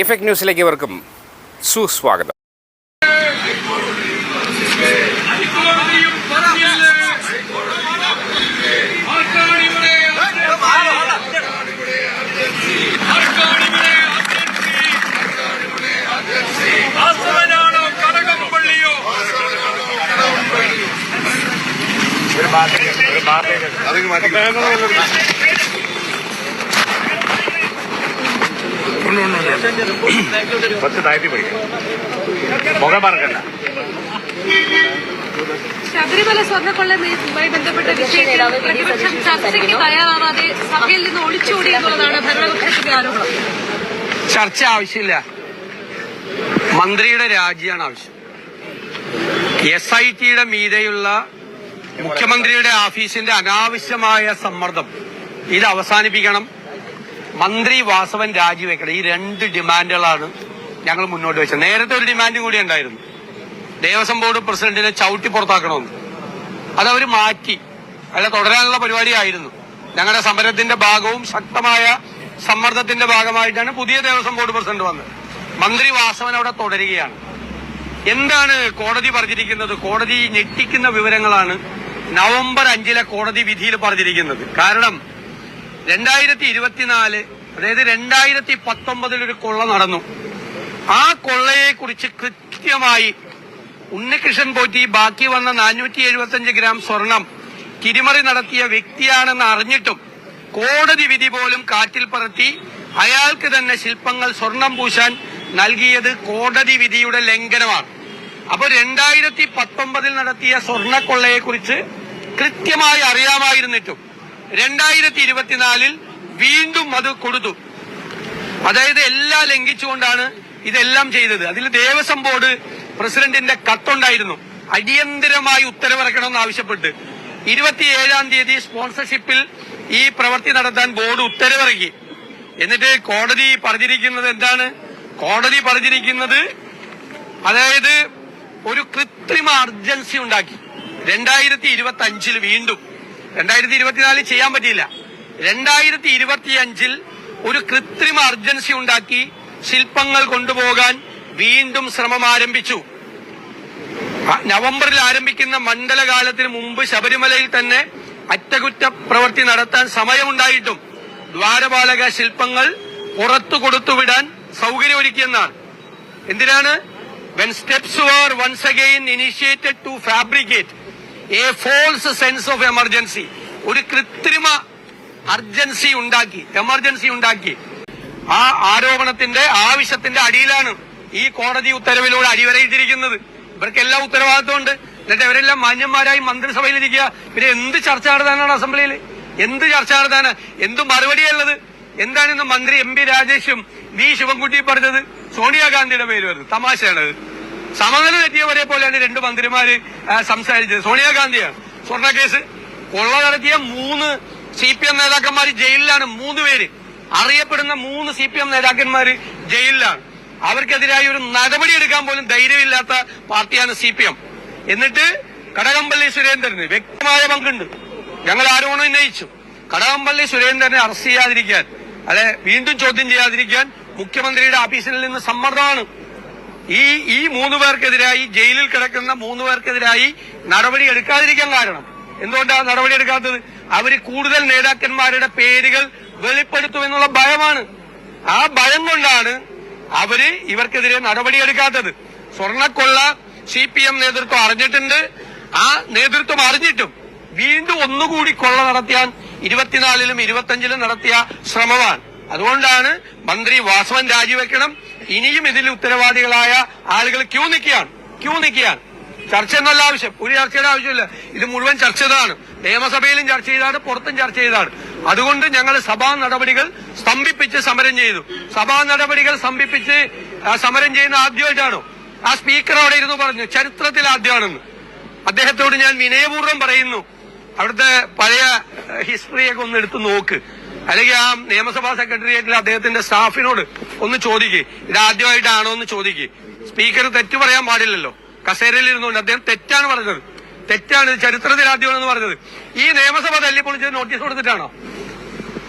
Effect ന്യൂസിലേക്ക് ഇവർക്കും സുസ്വാഗതം അതിന് പറഞ്ഞില്ല. കുറച്ച് താഴ്ത്തി പഠിക്കും മുഖം പറക്കണ്ട ശബരിമല സ്വർണക്കൊള്ളയുമായി ബന്ധപ്പെട്ട വിഷയത്തിൽ പ്രതിപക്ഷം ചർച്ചയ്ക്ക് തയ്യാറാവാതെ സഭയിൽ നിന്ന് ഒളിച്ചോടി എന്നുള്ളതാണ് ഭരണപക്ഷത്തിന്റെ ആരോപണം. ചർച്ച ആവശ്യമില്ല. മന്ത്രിയുടെ രാജിയാണ് ആവശ്യം. എസ് ഐ ടിയുടെ മീതെയുള്ള മുഖ്യമന്ത്രിയുടെ ഓഫീസിന്റെ അനാവശ്യമായ സമ്മർദ്ദം ഇത് അവസാനിപ്പിക്കണം. മന്ത്രി വാസവൻ രാജിവെക്കണം. ഈ രണ്ട് ഡിമാൻഡുകളാണ് ഞങ്ങൾ മുന്നോട്ട് വെച്ചത്. നേരത്തെ ഒരു ഡിമാൻഡ് കൂടി ഉണ്ടായിരുന്നു. ദേവസ്വം ബോർഡ് പ്രസിഡന്റിനെ ചവിട്ടി പുറത്താക്കണമെന്ന്. അതവർ മാറ്റി. അല്ല തുടരാനുള്ള പരിപാടിയായിരുന്നു ഞങ്ങളുടെ സമരത്തിന്റെ ഭാഗവും ശക്തമായ സമ്മർദ്ദത്തിന്റെ ഭാഗമായിട്ടാണ് പുതിയ ദേവസ്വം ബോർഡ് പ്രസിഡന്റ് വന്നത്. മന്ത്രി വാസവൻ അവിടെ തുടരുകയാണ്. എന്താണ് കോടതി പറഞ്ഞിരിക്കുന്നത്? കോടതി ഞെട്ടിക്കുന്ന വിവരങ്ങളാണ് നവംബർ അഞ്ചിലെ കോടതി വിധിയിൽ പറഞ്ഞിരിക്കുന്നത്. കാരണം രണ്ടായിരത്തി ഇരുപത്തിനാല് അതായത് രണ്ടായിരത്തി പത്തൊമ്പതിൽ ഒരു കൊള്ള നടന്നു. ആ കൊള്ളയെ കുറിച്ച് കൃത്യമായി ഉണ്ണികൃഷ്ണൻ പോറ്റി ബാക്കി വന്ന നാനൂറ്റി എഴുപത്തിയഞ്ച് ഗ്രാം സ്വർണം തിരിമറി നടത്തിയ വ്യക്തിയാണെന്ന് അറിഞ്ഞിട്ടും കോടതി വിധി പോലും കാറ്റിൽ പറത്തി അയാൾക്ക് തന്നെ ശില്പങ്ങൾ സ്വർണം പൂശാൻ നൽകിയത് കോടതി വിധിയുടെ ലംഘനമാണ്. അപ്പൊ രണ്ടായിരത്തി പത്തൊമ്പതിൽ നടത്തിയ സ്വർണക്കൊള്ളയെ കുറിച്ച് കൃത്യമായി അറിയാമായിരുന്നിട്ടും രണ്ടായിരത്തി ഇരുപത്തിനാലിൽ വീണ്ടും അത് കൊടുത്തു. അതായത് എല്ലാം ലംഘിച്ചുകൊണ്ടാണ് ഇതെല്ലാം ചെയ്തത്. അതിൽ ദേവസ്വം ബോർഡ് പ്രസിഡന്റിന്റെ കത്തുണ്ടായിരുന്നു. അടിയന്തരമായി ഉത്തരവിറക്കണമെന്ന് ആവശ്യപ്പെട്ട്. ഇരുപത്തിയേഴാം തീയതി സ്പോൺസർഷിപ്പിൽ ഈ പ്രവൃത്തി നടത്താൻ ബോർഡ് ഉത്തരവിറക്കി. എന്നിട്ട് കോടതി പറഞ്ഞിരിക്കുന്നത് എന്താണ്? കോടതി പറഞ്ഞിരിക്കുന്നത് അതായത് ഒരു കൃത്രിമ അർജൻസി ഉണ്ടാക്കി. രണ്ടായിരത്തി ഇരുപത്തി അഞ്ചിൽ വീണ്ടും. രണ്ടായിരത്തി ഇരുപത്തിനാലിൽ ചെയ്യാൻ പറ്റിയില്ല. രണ്ടായിരത്തി ഇരുപത്തിയഞ്ചിൽ ഒരു കൃത്രിമ അർജൻസി ഉണ്ടാക്കി ശില്പങ്ങൾ കൊണ്ടുപോകാൻ വീണ്ടും ശ്രമം ആരംഭിച്ചു. നവംബറിൽ ആരംഭിക്കുന്ന മണ്ഡലകാലത്തിന് മുമ്പ് ശബരിമലയിൽ തന്നെ അറ്റകുറ്റ പ്രവൃത്തി നടത്താൻ സമയമുണ്ടായിട്ടും ദ്വാരപാലക ശില്പങ്ങൾ പുറത്തു കൊടുത്തുവിടാൻ സൗകര്യമൊരുക്കിയെന്നാണ്. എന്തിനാണ്? When steps were once again initiated to fabricate a false sense of emergency ഒരു കൃത്രിമ അർജൻസി ഉണ്ടാക്കി എമർജൻസി ഉണ്ടാക്കി. ആ ആരോപണത്തിന്റെ ആവശ്യത്തിന്റെ അടിയിലാണ് ഈ കോടതി ഉത്തരവിലൂടെ അടിവരയിട്ടിരിക്കുന്നത്. ഇവർക്ക് ഇവർക്കെല്ലാം ഉത്തരവാദിത്വമുണ്ട്. എന്നിട്ട് ഇവരെല്ലാം മാന്യന്മാരായി മന്ത്രിസഭയിലിരിക്കുക. പിന്നെ എന്ത് ചർച്ച നടത്താനാണ് അസംബ്ലിയിൽ എന്ത് ചർച്ച നടത്താന്? എന്ത് മറുപടിയുള്ളത് എന്താണ് ഇന്ന് മന്ത്രി എം രാജേഷും വി ശിവൻകുട്ടി പറഞ്ഞത്? സോണിയാഗാന്ധിയുടെ പേര് വരുന്നത്. തമാശയാണത്. സമനില തെറ്റിയവരെ പോലെയാണ് രണ്ട് മന്ത്രിമാര് സംസാരിച്ചത്. സോണിയാഗാന്ധിയാണ്. സ്വർണക്കേസ് കൊള്ള നടത്തിയ മൂന്ന് സി പി എം നേതാക്കന്മാർ ജയിലിലാണ്. മൂന്ന് പേര്. അറിയപ്പെടുന്ന മൂന്ന് സി പി എം നേതാക്കന്മാര് ജയിലിലാണ്. അവർക്കെതിരായി ഒരു നടപടി എടുക്കാൻ പോലും ധൈര്യമില്ലാത്ത പാർട്ടിയാണ് സി പി എം. എന്നിട്ട് കടകംപള്ളി സുരേന്ദ്രന് വ്യക്തമായ പങ്കുണ്ട്. ഞങ്ങൾ ആരോപണം ഉന്നയിച്ചു. കടകംപള്ളി സുരേന്ദ്രനെ അറസ്റ്റ് ചെയ്യാതിരിക്കാൻ അല്ലെ വീണ്ടും ചോദ്യം ചെയ്യാതിരിക്കാൻ മുഖ്യമന്ത്രിയുടെ ഓഫീസിൽ നിന്ന് സമ്മർദ്ദമാണ് ഈ ഈ മൂന്ന് പേർക്കെതിരായി ജയിലിൽ കിടക്കുന്ന മൂന്ന് പേർക്കെതിരായി നടപടി എടുക്കാതിരിക്കാൻ കാരണം. എന്തുകൊണ്ടാണ് നടപടി എടുക്കാത്തത്? അവർ കൂടുതൽ നേതാക്കന്മാരുടെ പേരുകൾ വെളിപ്പെടുത്തുമെന്നുള്ള ഭയമാണ്. ആ ഭയം കൊണ്ടാണ് അവർ ഇവർക്കെതിരെ നടപടിയെടുക്കാത്തത് സ്വർണക്കൊള്ള സി പി എം നേതൃത്വം അറിഞ്ഞിട്ടുണ്ട്. ആ നേതൃത്വം അറിഞ്ഞിട്ടും വീണ്ടും ഒന്നുകൂടി കൊള്ള നടത്തിയാൻ ഇരുപത്തിനാലിലും ഇരുപത്തിയഞ്ചിലും നടത്തിയ ശ്രമമാണ്. അതുകൊണ്ടാണ് മന്ത്രി വാസവൻ രാജിവെക്കണം. ഇനിയും ഇതിൽ ഉത്തരവാദികളായ ആളുകൾ ക്യൂ നിൽക്കുകയാണ്. ക്യൂ നിൽക്കുകയാണ്. ചർച്ച എന്നല്ല ആവശ്യം. ഒരു ചർച്ചയുടെ ആവശ്യമില്ല. ഇത് മുഴുവൻ ചർച്ച ചെയ്തതാണ്. നിയമസഭയിലും ചർച്ച ചെയ്താണ് പുറത്തും ചർച്ച ചെയ്താണ് അതുകൊണ്ട് ഞങ്ങൾ സഭാ നടപടികൾ സ്തംഭിപ്പിച്ച് സമരം ചെയ്തു. സഭാ നടപടികൾ സ്തംഭിപ്പിച്ച് സമരം ചെയ്യുന്ന ആദ്യമായിട്ടാണോ? ആ സ്പീക്കർ അവിടെ ഇരുന്ന് പറഞ്ഞു ചരിത്രത്തിൽ ആദ്യമാണെന്ന്. അദ്ദേഹത്തോട് ഞാൻ വിനയപൂർവം പറയുന്നു. അവിടുത്തെ പഴയ ഹിസ്റ്ററിയൊക്കെ ഒന്ന് എടുത്ത് നോക്ക്. അല്ലെങ്കിൽ ആ നിയമസഭാ സെക്രട്ടേറിയറ്റിൽ അദ്ദേഹത്തിന്റെ സ്റ്റാഫിനോട് ഒന്ന് ചോദിക്കേ. ഇത് ആദ്യമായിട്ടാണോ എന്ന് ചോദിക്കേ. സ്പീക്കർ തെറ്റ് പറയാൻ പാടില്ലല്ലോ. കസേരയിൽ ഇരുന്നുകൊണ്ട് അദ്ദേഹം തെറ്റാണ് പറഞ്ഞത്. തെറ്റാണ് ചരിത്രത്തിൽ ആദ്യമാണെന്ന് പറഞ്ഞത്. ഈ നിയമസഭ തല്ലിപ്പൊളിച്ചത് നോട്ടീസ് കൊടുത്തിട്ടാണോ?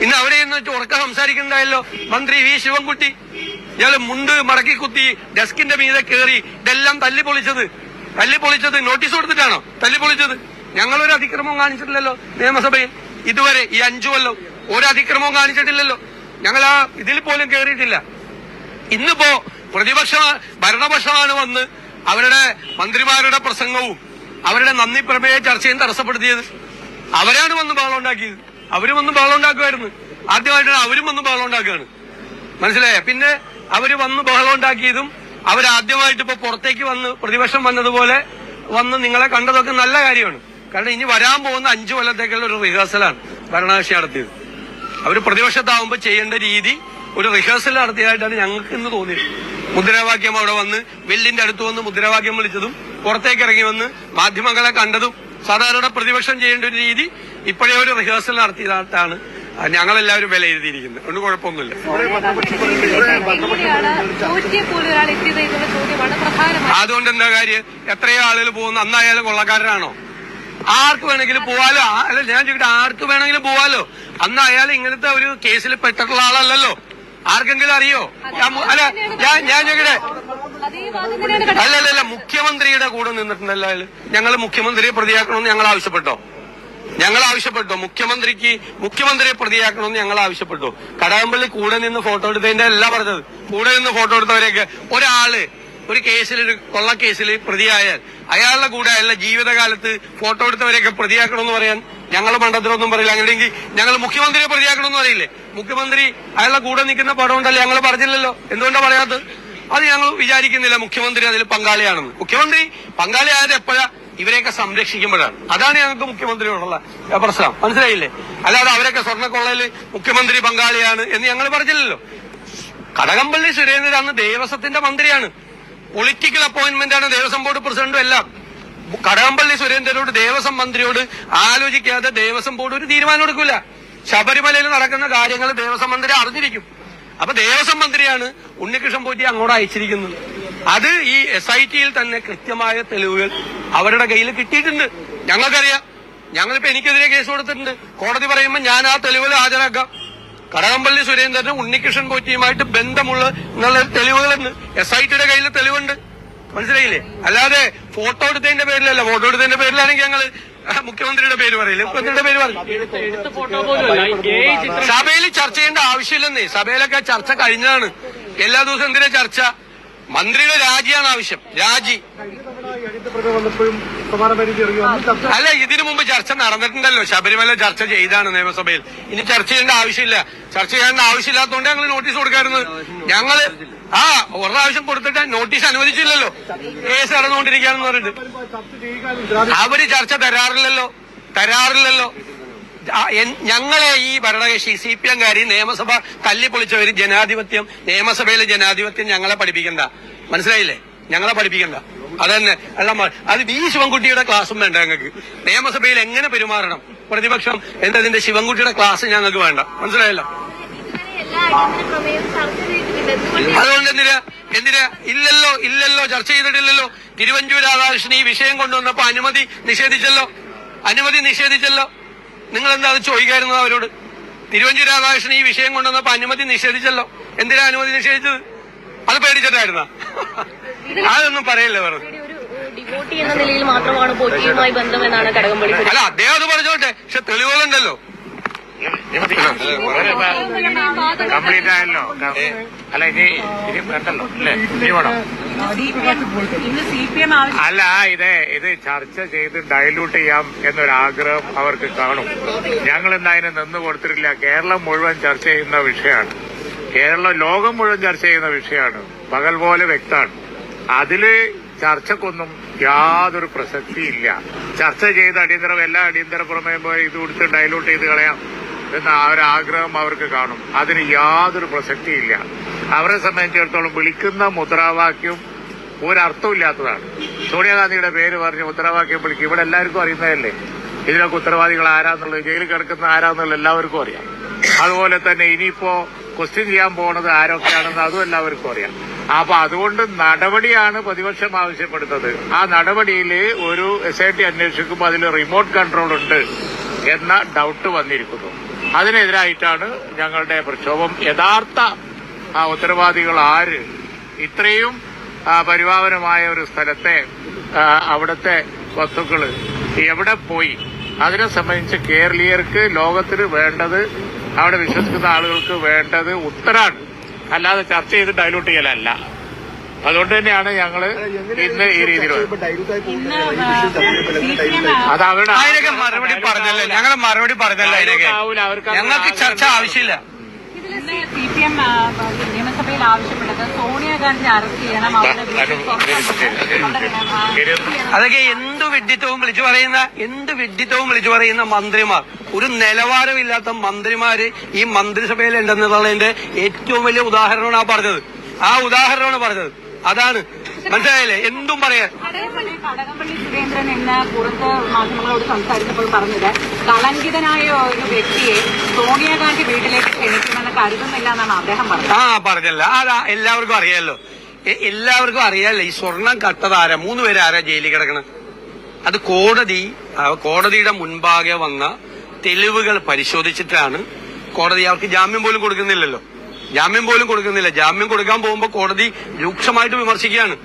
ഇന്ന് അവിടെ നിന്ന് ഉറക്കം സംസാരിക്കുന്നുണ്ടായല്ലോ മന്ത്രി വി ശിവൻകുട്ടി. ഇയാൾ മുണ്ട് മടക്കി കുത്തി ഡെസ്കിന്റെ മീതെ കയറി ഇതെല്ലാം തല്ലി പൊളിച്ചത് തല്ലി പൊളിച്ചത് നോട്ടീസ് കൊടുത്തിട്ടാണോ? തല്ലി പൊളിച്ചത് ഞങ്ങളൊരു അതിക്രമം കാണിച്ചിട്ടില്ലല്ലോ നിയമസഭയിൽ. ഇതുവരെ ഈ അഞ്ചു കൊല്ലം ഒരു അതിക്രമവും കാണിച്ചിട്ടില്ലല്ലോ. ഞങ്ങൾ ആ ഇതിൽ പോലും കയറിയിട്ടില്ല ഇന്നിപ്പോ പ്രതിപക്ഷ ഭരണപക്ഷമാണ് വന്ന് അവരുടെ മന്ത്രിമാരുടെ പ്രസംഗവും അവരുടെ നന്ദി പ്രമേയ ചർച്ചയും തടസ്സപ്പെടുത്തിയത്. അവരാണ് വന്ന് ബഹളം ഉണ്ടാക്കിയത്. അവരും വന്ന് ബഹളം ഉണ്ടാക്കുമായിരുന്നു. ആദ്യമായിട്ടാണ് അവരും വന്ന് ബഹളം ഉണ്ടാക്കുകയാണ്. മനസ്സിലായ? പിന്നെ അവർ വന്ന് ബഹളം ഉണ്ടാക്കിയതും അവരാദ്യമായിട്ട് ഇപ്പൊ പുറത്തേക്ക് വന്ന് പ്രതിപക്ഷം വന്നതുപോലെ വന്ന് നിങ്ങളെ കണ്ടതൊക്കെ നല്ല കാര്യമാണ്. കാരണം ഇനി വരാൻ പോകുന്ന അഞ്ചു കൊല്ലത്തേക്കുള്ള ഒരു റിഹേഴ്സലാണ് ഭരണകക്ഷി നടത്തിയത്. അവർ പ്രതിപക്ഷത്താവുമ്പോൾ ചെയ്യേണ്ട രീതി ഒരു റിഹേഴ്സൽ നടത്തിയതായിട്ടാണ് ഞങ്ങൾക്ക് ഇന്ന് തോന്നിയത്. മുദ്രാവാക്യം അവിടെ വന്ന് ബില്ലിന്റെ അടുത്ത് വന്ന് മുദ്രാവാക്യം വിളിച്ചതും പുറത്തേക്ക് ഇറങ്ങി വന്ന് മാധ്യമങ്ങളെ കണ്ടതും സാധാരണ പ്രതിപക്ഷം ചെയ്യേണ്ട ഒരു രീതി ഇപ്പോഴേ ഒരു റിഹേഴ്സൽ നടത്തിയതായിട്ടാണ് ഞങ്ങളെല്ലാവരും വിലയിരുത്തിയിരിക്കുന്നത്. അതുകൊണ്ട് കുഴപ്പമൊന്നുമില്ല. അതുകൊണ്ട് എന്താ കാര്യം? എത്രയോ ആളുകൾ പോകുന്നു. അന്നായാലും കൊള്ളക്കാരനാണോ? ആർക്ക് വേണമെങ്കിലും പോവാലോ? അല്ല ഞാൻ ചോദിക്കട്ടെ ആർക്ക് വേണമെങ്കിലും പോവാലോ? അന്ന് അയാൾ ഇങ്ങനത്തെ ഒരു കേസിൽ പെട്ടിട്ടുള്ള ആളല്ലല്ലോ. ആർക്കെങ്കിലും അറിയോ? ഞാൻ അല്ല ഞാൻ ഞാൻ ചോദിക്കട്ടെ. അതേ വാദം തന്നെയാണ് കണ്ടത്. അല്ല അല്ല അല്ല മുഖ്യമന്ത്രിയുടെ കൂടെ നിന്നിട്ടുണ്ടല്ലോ അയാൾ ഞങ്ങൾ മുഖ്യമന്ത്രിയെ പ്രതിയാക്കണമെന്ന് ഞങ്ങൾ ആവശ്യപ്പെട്ടോ? ഞങ്ങൾ ആവശ്യപ്പെട്ടു? മുഖ്യമന്ത്രിക്ക് മുഖ്യമന്ത്രിയെ പ്രതിയാക്കണമെന്ന് ഞങ്ങൾ ആവശ്യപ്പെട്ടു? കടകംപള്ളി കൂടെ നിന്ന് ഫോട്ടോ എടുത്തതിന്റെ അല്ല പറഞ്ഞത്. കൂടെ നിന്ന് ഫോട്ടോ എടുത്തവരെയൊക്കെ ഒരാൾ ഒരു കേസിൽ ഒരു കൊള്ളക്കേസിൽ പ്രതിയായാൽ അയാളുടെ കൂടെ അയാളുടെ ജീവിതകാലത്ത് ഫോട്ടോ എടുത്തവരെയൊക്കെ പ്രതിയാക്കണമെന്ന് പറയാൻ ഞങ്ങൾ മണ്ഡലത്തിലൊന്നും പറയില്ല. അങ്ങനെയെങ്കിൽ ഞങ്ങൾ മുഖ്യമന്ത്രിയെ പ്രതിയാക്കണമെന്ന് പറയില്ലേ? മുഖ്യമന്ത്രി അയാളുടെ കൂടെ നിൽക്കുന്ന പടം ഉണ്ടല്ലേ ഞങ്ങൾ പറഞ്ഞില്ലല്ലോ. എന്തുകൊണ്ടാണ് പറയാത്തത് അത്? ഞങ്ങൾ വിചാരിക്കുന്നില്ല മുഖ്യമന്ത്രി അതിൽ പങ്കാളിയാണെന്ന്. മുഖ്യമന്ത്രി പങ്കാളിയായത് എപ്പോഴാ? ഇവരെയൊക്കെ സംരക്ഷിക്കുമ്പോഴാണ്. അതാണ് ഞങ്ങൾക്ക് മുഖ്യമന്ത്രിയോടുള്ള പ്രശ്നം. മനസ്സിലായില്ലേ? അല്ലാതെ അവരൊക്കെ സ്വർണക്കൊള്ളയിൽ മുഖ്യമന്ത്രി പങ്കാളിയാണ് എന്ന് ഞങ്ങൾ പറഞ്ഞില്ലല്ലോ. കടകംപള്ളി സുരേന്ദ്രൻ അന്ന് ദേവസ്വത്തിന്റെ മന്ത്രിയാണ്. പൊളിറ്റിക്കൽ അപ്പോയിന്റ്മെന്റ് ആണ് ദേവസ്വം ബോർഡ് പ്രസിഡന്റും എല്ലാം. കടകംപള്ളി സുരേന്ദ്രനോട് ദേവസ്വം മന്ത്രിയോട് ആലോചിക്കാതെ ദേവസ്വം ബോർഡ് ഒരു തീരുമാനം എടുക്കില്ല ശബരിമലയിൽ നടക്കുന്ന കാര്യങ്ങൾ ദേവസ്വം മന്ത്രി അറിഞ്ഞിരിക്കും. അപ്പൊ ദേവസ്വം മന്ത്രിയാണ് ഉണ്ണികൃഷ്ണൻ പോറ്റി അങ്ങോട്ട് അയച്ചിരിക്കുന്നത്. അത് ഈ എസ് ഐ ടിയിൽ തന്നെ കൃത്യമായ തെളിവുകൾ അവരുടെ കയ്യിൽ കിട്ടിയിട്ടുണ്ട്. ഞങ്ങൾക്കറിയാം. ഞങ്ങളിപ്പോ എനിക്കെതിരെ കേസ് കൊടുത്തിട്ടുണ്ട്. കോടതി പറയുമ്പോൾ ഞാൻ ആ തെളിവുകൾ ഹാജരാക്കാം. കടകംപള്ളി സുരേന്ദ്രന് ഉണ്ണികൃഷ്ണൻ പോറ്റിയുമായിട്ട് ബന്ധമുള്ള എന്നുള്ള തെളിവുകളെന്ന് എസ് ഐ ടിയുടെ കയ്യിൽ തെളിവുണ്ട്. മനസ്സിലായില്ലേ? അല്ലാതെ ഫോട്ടോ എടുത്തതിന്റെ പേരിലല്ല. ഫോട്ടോ എടുത്തതിന്റെ പേരിലാണെങ്കിൽ ഞങ്ങൾ മുഖ്യമന്ത്രിയുടെ പേര് പറയില്ല? മുഖ്യമന്ത്രിയുടെ പേര് പറയും സഭയിൽ ചർച്ച ചെയ്യേണ്ട ആവശ്യമില്ലെന്നേ. സഭയിലൊക്കെ ചർച്ച കഴിഞ്ഞതാണ്. എല്ലാ ദിവസവും എന്തിനാ ചർച്ച? മന്ത്രിയുടെ രാജിയാണ് ആവശ്യം. രാജി. അല്ല ഇതിനു മുമ്പ് ചർച്ച നടന്നിട്ടുണ്ടല്ലോ. ശബരിമല ചർച്ച ചെയ്താണ് നിയമസഭയിൽ. ഇനി ചർച്ച ചെയ്യേണ്ട ആവശ്യമില്ല. ചർച്ച ചെയ്യേണ്ട ആവശ്യമില്ലാത്തതുകൊണ്ട് ഞങ്ങൾ നോട്ടീസ് കൊടുക്കാറുണ്ട് ഞങ്ങൾ ആ ഒരു പ്രാവശ്യം കൊടുത്തിട്ട് നോട്ടീസ് അനുവദിച്ചില്ലല്ലോ. കേസ് നടന്നുകൊണ്ടിരിക്കുകയാണെന്ന് പറഞ്ഞിട്ട്. അവർ ചർച്ച തരാറില്ലല്ലോ. തരാറില്ലല്ലോ. ഞങ്ങളെ ഈ ഭരണകക്ഷി സി പി എംകാരി നിയമസഭ തല്ലിപ്പൊളിച്ചവര് ജനാധിപത്യം നിയമസഭയിലെ ജനാധിപത്യം ഞങ്ങളെ പഠിപ്പിക്കണ്ട. മനസ്സിലായില്ലേ? ഞങ്ങളെ പഠിപ്പിക്കണ്ട. അതന്നെ. അല്ല അത് വി ശിവൻകുട്ടിയുടെ ക്ലാസ്സും വേണ്ട ഞങ്ങൾക്ക്. നിയമസഭയിൽ എങ്ങനെ പെരുമാറണം? പ്രതിപക്ഷം എന്നതിന്റെ ശിവൻകുട്ടിയുടെ ക്ലാസ് ഞങ്ങൾക്ക് വേണ്ട. മനസ്സിലായല്ലോ? അതുകൊണ്ട് എന്തിനാ? എന്തിനാ? ഇല്ലല്ലോ ഇല്ലല്ലോ ചർച്ച ചെയ്തിട്ടില്ലല്ലോ. തിരുവഞ്ചൂർ രാധാകൃഷ്ണൻ ഈ വിഷയം കൊണ്ടുവന്നപ്പോ അനുമതി നിഷേധിച്ചല്ലോ. അനുമതി നിഷേധിച്ചല്ലോ. നിങ്ങൾ എന്താ അത് ചോദിക്കായിരുന്നത് അവരോട്? തിരുവഞ്ചൂർ രാധാകൃഷ്ണൻ ഈ വിഷയം കൊണ്ടുവന്നപ്പോ അനുമതി നിഷേധിച്ചല്ലോ. എന്തിനാ അനുമതി നിഷേധിച്ചത്? അത് പേടിച്ചിട്ടായിരുന്ന? അതൊന്നും പറയില്ല പറഞ്ഞു ഒരു ഡിവോട്ടി എന്ന നിലയിൽ മാത്രമാണ് പോറ്റിയുമായി ബന്ധമെന്നാണ് കടകംപള്ളി സുരേന്ദ്രൻ അല്ല അദ്ദേഹം അത് പറഞ്ഞോട്ടെ. പക്ഷെ തെളിവുകളുണ്ടല്ലോ. കംപ്ലീറ്റ് ആയല്ലോ അല്ല ഇനി ഇനി വേണ്ടല്ലോ അല്ലേ? ഇനി വേണോ. അല്ല ഇത് ഇത് ചർച്ച ചെയ്ത് ഡയലൂട്ട് ചെയ്യാം എന്നൊരാഗ്രഹം അവർക്ക് കാണും. ഞങ്ങൾ എന്തായാലും അതിന് നിന്ന് കൊടുത്തിട്ടില്ല. കേരളം മുഴുവൻ ചർച്ച ചെയ്യുന്ന വിഷയമാണ്. കേരളം ലോകം മുഴുവൻ ചർച്ച ചെയ്യുന്ന വിഷയമാണ്. പകൽ പോലെ വ്യക്തമാണ്. അതിൽ ചർച്ചക്കൊന്നും യാതൊരു പ്രസക്തിയില്ല. ചർച്ച ചെയ്ത അടിയന്തര എല്ലാ അടിയന്തര പ്രമേയം പോലെ ഇത് കൊടുത്ത് ഡയലൂട്ട് ചെയ്ത് കളയാം എന്ന ആഗ്രഹം അവർക്ക് കാണും. അതിന് യാതൊരു പ്രസക്തിയില്ല. അവരെ സംബന്ധിച്ചിടത്തോളം വിളിക്കുന്ന മുദ്രാവാക്യം ഒരർത്ഥമില്ലാത്തതാണ്. സോണിയാഗാന്ധിയുടെ പേര് പറഞ്ഞ് മുദ്രാവാക്യം വിളിക്കും. ഇവിടെ എല്ലാവർക്കും അറിയുന്നതല്ലേ? ഇതിനൊക്കെ ഉത്തരവാദികൾ ആരാന്നുള്ളത്? ജയിലിൽ കിടക്കുന്ന ആരാന്നുള്ളത് എല്ലാവർക്കും അറിയാം. അതുപോലെ തന്നെ ഇനിയിപ്പോ ക്വസ്റ്റ്യൻ ചെയ്യാൻ പോണത് ആരൊക്കെയാണെന്ന് അതും എല്ലാവർക്കും അറിയാം. അപ്പൊ അതുകൊണ്ട് നടപടിയാണ് പ്രതിപക്ഷം ആവശ്യപ്പെടുന്നത്. ആ നടപടിയിൽ ഒരു എസ് ഐ ടി അന്വേഷിക്കുമ്പോൾ അതിൽ റിമോട്ട് കൺട്രോൾ ഉണ്ട് എന്ന ഡൗട്ട് വന്നിരിക്കുന്നു. അതിനെതിരായിട്ടാണ് ഞങ്ങളുടെ പ്രക്ഷോഭം. യഥാർത്ഥ ഉത്തരവാദികൾ ആര്? ഇത്രയും പരിഭാവനമായ ഒരു സ്ഥലത്തെ അവിടുത്തെ വസ്തുക്കൾ എവിടെ പോയി? അതിനെ സംബന്ധിച്ച് കേരളീയർക്ക് ലോകത്തിന് വേണ്ടത് അവിടെ വിശ്വസിക്കുന്ന ആളുകൾക്ക് വേണ്ടത് ഉത്തരാണ്. അല്ലാതെ ചർച്ച ചെയ്ത് ഡൈലൂട്ട് ചെയ്യലല്ല. അതുകൊണ്ട് തന്നെയാണ് ഞങ്ങൾ ഇന്ന് ഈ രീതിയിൽ അത് അവരുടെ അതിനൊക്കെ മറുപടി പറഞ്ഞല്ലേ. ഞങ്ങൾ മറുപടി പറഞ്ഞല്ലേ അതിനൊക്കെ ഞങ്ങൾക്ക് ചർച്ച ആവശ്യമില്ല. സി പി എം നിയമസഭയിൽ ആവശ്യപ്പെട്ടത് അതൊക്കെ എന്ത് വിഡ്ഢിത്തവും വിളിച്ചു പറയുന്ന എന്ത് വിഡ്ഢിത്തവും വിളിച്ചു പറയുന്ന മന്ത്രിമാർ. ഒരു നിലവാരമില്ലാത്ത മന്ത്രിമാര് ഈ മന്ത്രിസഭയിൽ ഉണ്ടെന്നുള്ളതിന്റെ ഏറ്റവും വലിയ ഉദാഹരണമാണ് ആ പറഞ്ഞത്. ആ ഉദാഹരണമാണ് പറഞ്ഞത്. അതാണ് മനസ്സിലായില്ലേ? എന്തും പറയാൻ. കടകംപള്ളി സുരേന്ദ്രൻ എന്ന പുറത്ത് മാധ്യമങ്ങളോട് സംസാരിച്ചപ്പോൾ പറഞ്ഞത് കളങ്കിതനായ ഒരു വ്യക്തിയെ സോണിയാഗാന്ധി വീട്ടിലേക്ക് ക്ഷണിക്കുമെന്ന് കരുതുന്നില്ല എന്നാണ് അദ്ദേഹം പറഞ്ഞത്. ആ പറഞ്ഞല്ല. അതാ എല്ലാവർക്കും അറിയാലോ. എല്ലാവർക്കും അറിയാലോ ഈ സ്വർണം കട്ടതാരാ മൂന്ന് പേര് ആരാ ജയിലിൽ കിടക്കണം? അത് കോടതി കോടതിയുടെ മുൻപാകെ വന്ന തെളിവുകൾ പരിശോധിച്ചിട്ടാണ് കോടതി അവർക്ക് ജാമ്യം പോലും കൊടുക്കുന്നില്ലല്ലോ. ജാമ്യം പോലും കൊടുക്കുന്നില്ല. ജാമ്യം കൊടുക്കാൻ പോകുമ്പോൾ കോടതി രൂക്ഷമായിട്ട് വിമർശിക്കുകയാണ്.